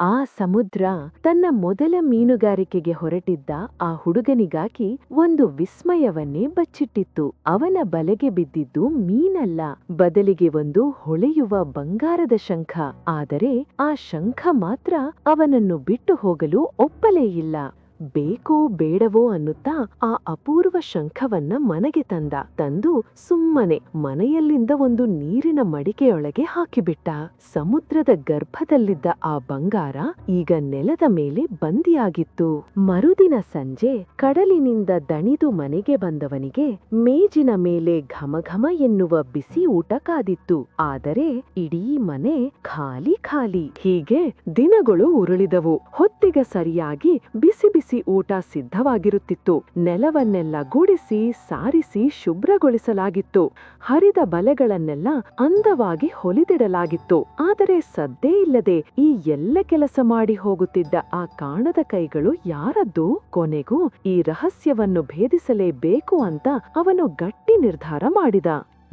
ಆ ಸಮುದ್ರ ತನ್ನ ಮೊದಲ ಮೀನುಗಾರಿಕೆಗೆ ಹೊರಟಿದ್ದ ಆ ಹುಡುಗನಿಗಾಗಿ ಒಂದು ವಿಸ್ಮಯವನ್ನೇ ಬಚ್ಚಿಟ್ಟಿತ್ತು. ಅವನ ಬಲೆಗೆ ಬಿದ್ದಿದ್ದು ಮೀನಲ್ಲ, ಬದಲಿಗೆ ಒಂದು ಹೊಳೆಯುವ ಬಂಗಾರದ ಶಂಖ. ಆದರೆ ಆ ಶಂಖ ಮಾತ್ರ ಅವನನ್ನು ಬಿಟ್ಟು ಹೋಗಲು ಒಪ್ಪಲೇ ಇಲ್ಲ. ಬೇಕೋ ಬೇಡವೋ ಅನ್ನುತ್ತಾ ಆ ಅಪೂರ್ವ ಶಂಖವನ್ನ ಮನೆಗೆ ತಂದ. ತಂದು ಸುಮ್ಮನೆ ಮನೆಯಲ್ಲಿಂದ ಒಂದು ನೀರಿನ ಮಡಿಕೆಯೊಳಗೆ ಹಾಕಿಬಿಟ್ಟ. ಸಮುದ್ರದ ಗರ್ಭದಲ್ಲಿದ್ದ ಆ ಬಂಗಾರ ಈಗ ನೆಲದ ಮೇಲೆ ಬಂದಿಯಾಗಿತ್ತು. ಮರುದಿನ ಸಂಜೆ ಕಡಲಿನಿಂದ ದಣಿದು ಮನೆಗೆ ಬಂದವನಿಗೆ ಮೇಜಿನ ಮೇಲೆ ಘಮಘಮ ಎನ್ನುವ ಬಿಸಿ ಊಟ ಕಾದಿತ್ತು. ಆದರೆ ಇಡೀ ಮನೆ ಖಾಲಿ ಖಾಲಿ. ಹೀಗೆ ದಿನಗಳು ಉರುಳಿದವು. ಹೊತ್ತಿಗೆ ಸರಿಯಾಗಿ ಬಿಸಿ ಬಿಸಿ ಊಟ ಸಿದ್ಧವಾಗಿರುತ್ತಿತ್ತು. ನೆಲವನ್ನೆಲ್ಲ ಗುಡಿಸಿ, ಸಾರಿಸಿ ಶುಭ್ರಗೊಳಿಸಲಾಗಿತ್ತು. ಹರಿದ ಬಲೆಗಳನ್ನೆಲ್ಲ ಅಂದವಾಗಿ ಹೊಲಿದಿಡಲಾಗಿತ್ತು. ಆದರೆ ಸದ್ದೇ ಇಲ್ಲದೆ ಈ ಎಲ್ಲ ಕೆಲಸ ಮಾಡಿ ಹೋಗುತ್ತಿದ್ದ ಆ ಕಾಣದ ಕೈಗಳು ಯಾರದ್ದು? ಕೊನೆಗೂ ಈ ರಹಸ್ಯವನ್ನು ಭೇದಿಸಲೇಬೇಕು ಅಂತ ಅವನು ಗಟ್ಟಿ ನಿರ್ಧಾರ ಮಾಡಿದ.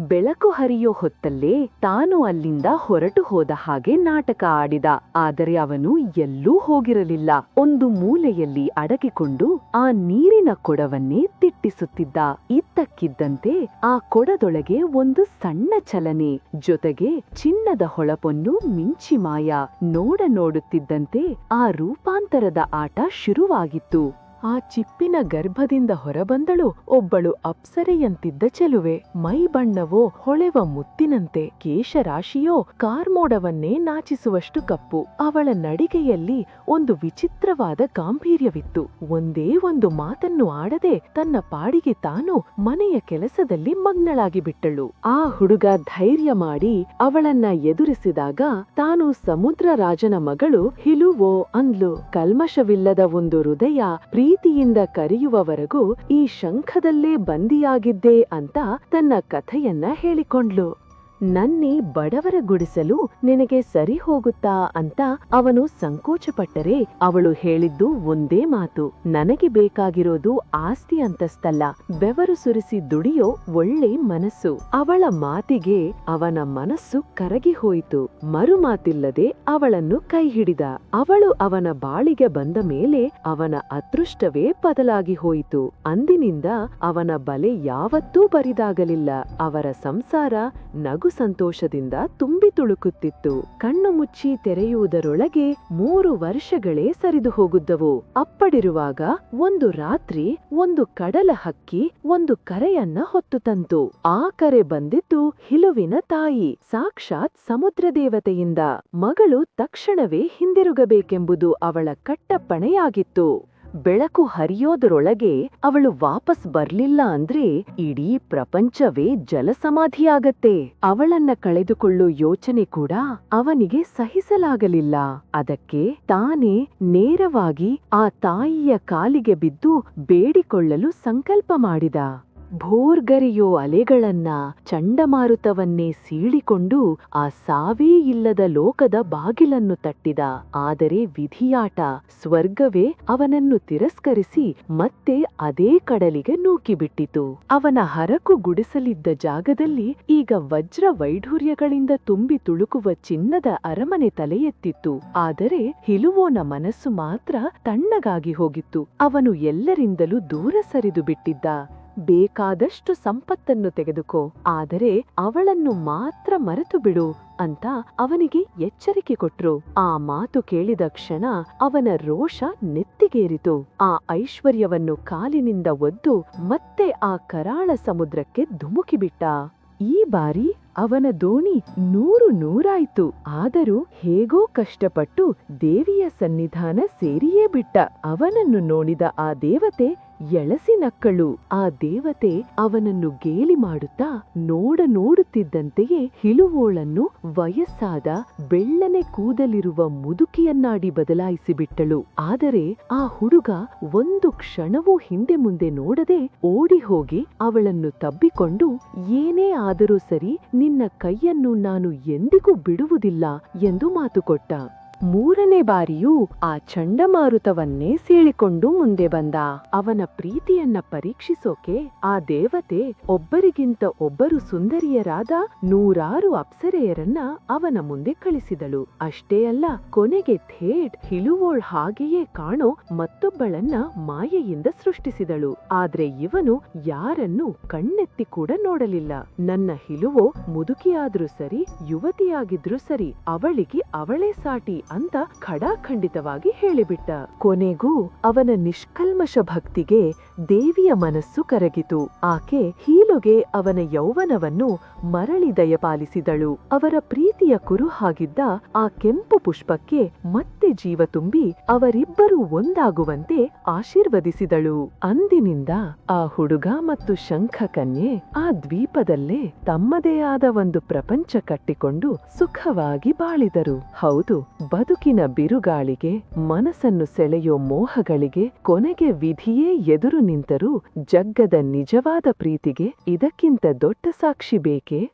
ಬೆಳಕು ಹರಿಯೋ ಹೊತ್ತಲ್ಲೇ ತಾನು ಅಲ್ಲಿಂದ ಹೊರಟು ಹೋದ ಹಾಗೆ ನಾಟಕ ಆಡಿದ. ಆದರೆ ಅವನು ಎಲ್ಲೂ ಹೋಗಿರಲಿಲ್ಲ. ಒಂದು ಮೂಲೆಯಲ್ಲಿ ಅಡಗಿಕೊಂಡು ಆ ನೀರಿನ ಕೊಡವನ್ನೇ ತಿಟ್ಟಿಸುತ್ತಿದ್ದ. ಇದ್ದಕ್ಕಿದ್ದಂತೆ ಆ ಕೊಡದೊಳಗೆ ಒಂದು ಸಣ್ಣ ಚಲನೆ. ಜೊತೆಗೆ ಚಿನ್ನದ ಹೊಳಪೊನ್ನು ಮಿಂಚಿ ಮಾಯ. ನೋಡ ನೋಡುತ್ತಿದ್ದಂತೆ ಆ ರೂಪಾಂತರದ ಆಟ ಶುರುವಾಗಿತ್ತು. ಆ ಚಿಪ್ಪಿನ ಗರ್ಭದಿಂದ ಹೊರಬಂದಳು. ಒಬ್ಬಳು ಅಪ್ಸರೆಯಂತಿದ್ದ ಚೆಲುವೆ. ಮೈ ಬಣ್ಣವೋ, ಹೊಳೆವ ಮುತ್ತಿನಂತೆ ಕೇಶರಾಶಿಯೋ ಕಾರ್ಮೋಡವನ್ನೇ ನಾಚಿಸುವಷ್ಟು ಕಪ್ಪು. ಅವಳ ನಡಿಗೆಯಲ್ಲಿ ಒಂದು ವಿಚಿತ್ರವಾದ ಗಾಂಭೀರ್ಯವಿತ್ತು. ಒಂದೇ ಒಂದು ಮಾತನ್ನು ಆಡದೆ ತನ್ನ ಪಾಡಿಗೆ ತಾನು ಮನೆಯ ಕೆಲಸದಲ್ಲಿ ಮಗ್ನಳಾಗಿ ಬಿಟ್ಟಳು. ಆ ಹುಡುಗ ಧೈರ್ಯ ಮಾಡಿ ಅವಳನ್ನ ಎದುರಿಸಿದಾಗ ತಾನು ಸಮುದ್ರ ರಾಜನ ಮಗಳು ಹಿಲುವೋ ಅಂದ್ಲು. ಕಲ್ಮಶವಿಲ್ಲದ ಒಂದು ಹೃದಯ ಪ್ರೀತಿಯಿಂದ ಕರೆಯುವವರೆಗೂ ಈ ಶಂಖದಲ್ಲೇ ಬಂದಿಯಾಗಿದ್ದೆ ಅಂತ ತನ್ನ ಕಥೆಯನ್ನ ಹೇಳಿಕೊಂಡ್ಲು ನನ್ನಿ ಬಡವರ ಗುಡಿಸಲು ನಿನಗೆ ಸರಿ ಹೋಗುತ್ತಾ ಅಂತ ಅವನು ಸಂಕೋಚಪಟ್ಟರೆ ಅವಳು ಹೇಳಿದ್ದು ಒಂದೇ ಮಾತು, ನನಗೆ ಬೇಕಾಗಿರೋದು ಆಸ್ತಿ ಅಂತಸ್ತಲ್ಲ, ಬೆವರು ಸುರಿಸಿ ದುಡಿಯೋ ಒಳ್ಳೆ ಮನಸ್ಸು. ಅವಳ ಮಾತಿಗೆ ಅವನ ಮನಸ್ಸು ಕರಗಿ ಹೋಯಿತು ಮರು ಮಾತಿಲ್ಲದೆ ಅವಳನ್ನು ಕೈ ಹಿಡಿದ ಅವಳು ಅವನ ಬಾಳಿಗೆ ಬಂದ ಮೇಲೆ ಅವನ ಅದೃಷ್ಟವೇ ಬದಲಾಗಿ ಹೋಯಿತು, ಅಂದಿನಿಂದ ಅವನ ಬಲೆ ಯಾವತ್ತೂ ಬರಿದಾಗಲಿಲ್ಲ, ಅವರ ಸಂಸಾರ ನಗು ಸಂತೋಷದಿಂದ ತುಂಬಿ ತುಳುಕುತ್ತಿತ್ತು. ಕಣ್ಣು ಮುಚ್ಚಿ ತೆರೆಯುವುದರೊಳಗೆ ಮೂರು ವರ್ಷಗಳೇ ಸರಿದು ಹೋಗುದ್ದವು. ಅಪ್ಪಡಿರುವಾಗ ಒಂದು ರಾತ್ರಿ ಒಂದು ಕಡಲ ಹಕ್ಕಿ ಒಂದು ಕರೆಯನ್ನ ಹೊತ್ತು ತಂತು. ಆ ಕರೆ ಬಂದಿದ್ದು ಹಿಲುವಿನ ತಾಯಿ, ಸಾಕ್ಷಾತ್ ಸಮುದ್ರ ದೇವತೆಯಿಂದ ಮಗಳು ತಕ್ಷಣವೇ ಹಿಂದಿರುಗಬೇಕೆಂಬುದು ಅವಳ ಕಟ್ಟಪ್ಪಣೆಯಾಗಿತ್ತು. ಬೆಳಕು ಹರಿಯೋದರೊಳಗೆ ಅವಳು ವಾಪಸ್ ಬರ್ಲಿಲ್ಲ ಅಂದ್ರೆ ಇಡೀ ಪ್ರಪಂಚವೇ ಜಲಸಮಾಧಿಯಾಗತ್ತೆ. ಅವಳನ್ನ ಕಳೆದುಕೊಳ್ಳೋ ಯೋಚನೆ ಕೂಡ ಅವನಿಗೆ ಸಹಿಸಲಾಗಲಿಲ್ಲ. ಅದಕ್ಕೆ ತಾನೇ ನೇರವಾಗಿ ಆ ತಾಯಿಯ ಕಾಲಿಗೆ ಬಿದ್ದು ಬೇಡಿಕೊಳ್ಳಲು ಸಂಕಲ್ಪ ಮಾಡಿದ. ಭೋರ್ಗರೆಯೋ ಅಲೆಗಳನ್ನ ಚಂಡಮಾರುತವನ್ನೇ ಸೀಳಿಕೊಂಡು ಆ ಸಾವೇ ಇಲ್ಲದ ಲೋಕದ ಬಾಗಿಲನ್ನು ತಟ್ಟಿದ. ಆದರೆ ವಿಧಿಯಾಟ ಸ್ವರ್ಗವೇ ಅವನನ್ನು ತಿರಸ್ಕರಿಸಿ ಮತ್ತೆ ಅದೇ ಕಡಲಿಗೆ ನೂಕಿಬಿಟ್ಟಿತು. ಅವನ ಹರಕು ಗುಡಿಸಲಿದ್ದ ಜಾಗದಲ್ಲಿ ಈಗ ವಜ್ರ ವೈಢೂರ್ಯಗಳಿಂದ ತುಂಬಿ ತುಳುಕುವ ಚಿನ್ನದ ಅರಮನೆ ತಲೆ ಎತ್ತಿತ್ತು ಆದರೆ ಹಿಲುವೋನ ಮನಸ್ಸು ಮಾತ್ರ ತಣ್ಣಗಾಗಿ ಹೋಗಿತ್ತು. ಅವನು ಎಲ್ಲರಿಂದಲೂ ದೂರ ಸರಿದು ಬಿಟ್ಟಿದ್ದ ಬೇಕಾದಷ್ಟು ಸಂಪತ್ತನ್ನು ತೆಗೆದುಕೋ, ಆದರೆ ಅವಳನ್ನು ಮಾತ್ರ ಮರೆತು ಬಿಡು ಅಂತ ಅವನಿಗೆ ಎಚ್ಚರಿಕೆ ಕೊಟ್ರು. ಆ ಮಾತು ಕೇಳಿದ ಕ್ಷಣ ಅವನ ರೋಷ ನೆತ್ತಿಗೇರಿತು. ಆ ಐಶ್ವರ್ಯವನ್ನು ಕಾಲಿನಿಂದ ಒದ್ದು ಮತ್ತೆ ಆ ಕರಾಳ ಸಮುದ್ರಕ್ಕೆ ಧುಮುಕಿಬಿಟ್ಟ. ಈ ಬಾರಿ ಅವನ ದೋಣಿ ನೂರು ನೂರಾಯ್ತು. ಆದರೂ ಹೇಗೋ ಕಷ್ಟಪಟ್ಟು ದೇವಿಯ ಸನ್ನಿಧಾನ ಸೇರಿಯೇ ಬಿಟ್ಟ. ಅವನನ್ನು ನೋಡಿದ ಆ ದೇವತೆ ಎಳಸಿ ನಕ್ಕಳು. ಆ ದೇವತೆ ಅವನನ್ನು ಗೇಲಿ ಮಾಡುತ್ತಾ ನೋಡ ನೋಡುತ್ತಿದ್ದಂತೆಯೇ ಹಿಳುವೋಳನ್ನು ವಯಸ್ಸಾದ ಬೆಳ್ಳನೆ ಕೂದಲಿರುವ ಮುದುಕಿಯನ್ನಾಡಿ ಬದಲಾಯಿಸಿಬಿಟ್ಟಳು ಆದರೆ ಆ ಹುಡುಗ ಒಂದು ಕ್ಷಣವೂ ಹಿಂದೆ ಮುಂದೆ ನೋಡದೆ ಓಡಿ ಹೋಗಿ ಅವಳನ್ನು ತಬ್ಬಿಕೊಂಡು, ಏನೇ ಆದರೂ ಸರಿ ನಿನ್ನ ಕೈಯನ್ನು ನಾನು ಎಂದಿಗೂ ಬಿಡುವುದಿಲ್ಲ ಎಂದು ಮಾತು ಕೊಟ್ಟ ಮೂರನೇ ಬಾರಿಯೂ ಆ ಚಂಡಮಾರುತವನ್ನೇ ಸೀಳಿಕೊಂಡು ಮುಂದೆ ಬಂದ. ಅವನ ಪ್ರೀತಿಯನ್ನ ಪರೀಕ್ಷಿಸೋಕೆ ಆ ದೇವತೆ ಒಬ್ಬರಿಗಿಂತ ಒಬ್ಬರು ಸುಂದರಿಯರಾದ ನೂರಾರು ಅಪ್ಸರೆಯರನ್ನ ಅವನ ಮುಂದೆ ಕಳಿಸಿದಳು. ಅಷ್ಟೇ ಅಲ್ಲ, ಕೊನೆಗೆ ಥೇಟ್ ಹಿಳುವೋಳ್ ಹಾಗೆಯೇ ಕಾಣೋ ಮತ್ತೊಬ್ಬಳನ್ನ ಮಾಯೆಯಿಂದ ಸೃಷ್ಟಿಸಿದಳು. ಆದ್ರೆ ಇವನು ಯಾರನ್ನು ಕಣ್ಣೆತ್ತಿ ಕೂಡ ನೋಡಲಿಲ್ಲ. ನನ್ನ ಹಿಲುವೋ ಮುದುಕಿಯಾದ್ರೂ ಸರಿ, ಯುವತಿಯಾಗಿದ್ರೂ ಸರಿ, ಅವಳಿಗೆ ಅವಳೇ ಸಾಟಿ. ಅಂತ ಖಡಾಖಂಡಿತವಾಗಿ ಹೇಳಿಬಿಟ್ಟ. ಕೊನೆಗೂ ಅವನ ನಿಷ್ಕಲ್ಮಶ ಭಕ್ತಿಗೆ ದೇವಿಯ ಮನಸ್ಸು ಕರಗಿತು. ಆಕೆ ಹೀಲುಗೆ ಅವನ ಯೌವನವನ್ನು ಮರಳಿ ದಯಪಾಲಿಸಿದಳು. ಅವರ ಪ್ರೀತಿಯ ಕುರುಹಾಗಿದ್ದ ಆ ಕೆಂಪು ಪುಷ್ಪಕ್ಕೆ ಮತ್ತೆ ಜೀವ ತುಂಬಿ ಅವರಿಬ್ಬರೂ ಒಂದಾಗುವಂತೆ ಆಶೀರ್ವದಿಸಿದಳು. ಅಂದಿನಿಂದ ಆ ಹುಡುಗ ಮತ್ತು ಶಂಖ ಕನ್ಯೆ ಆ ದ್ವೀಪದಲ್ಲೇ ತಮ್ಮದೇ ಆದ ಒಂದು ಪ್ರಪಂಚ ಕಟ್ಟಿಕೊಂಡು ಸುಖವಾಗಿ ಬಾಳಿದರು. ಹೌದು, ಬದುಕಿನ ಬಿರುಗಾಳಿಗೆ, ಮನಸ್ಸನ್ನು ಸೆಳೆಯೋ ಮೋಹಗಳಿಗೆ, ಕೊನೆಗೆ ವಿಧಿಯೇ ಎದುರು ನಿಂತರೂ ಜಗ್ಗದ ನಿಜವಾದ ಪ್ರೀತಿಗೆ ಇದಕ್ಕಿಂತ ದೊಡ್ಡ ಸಾಕ್ಷಿ ಬೇಕೆ?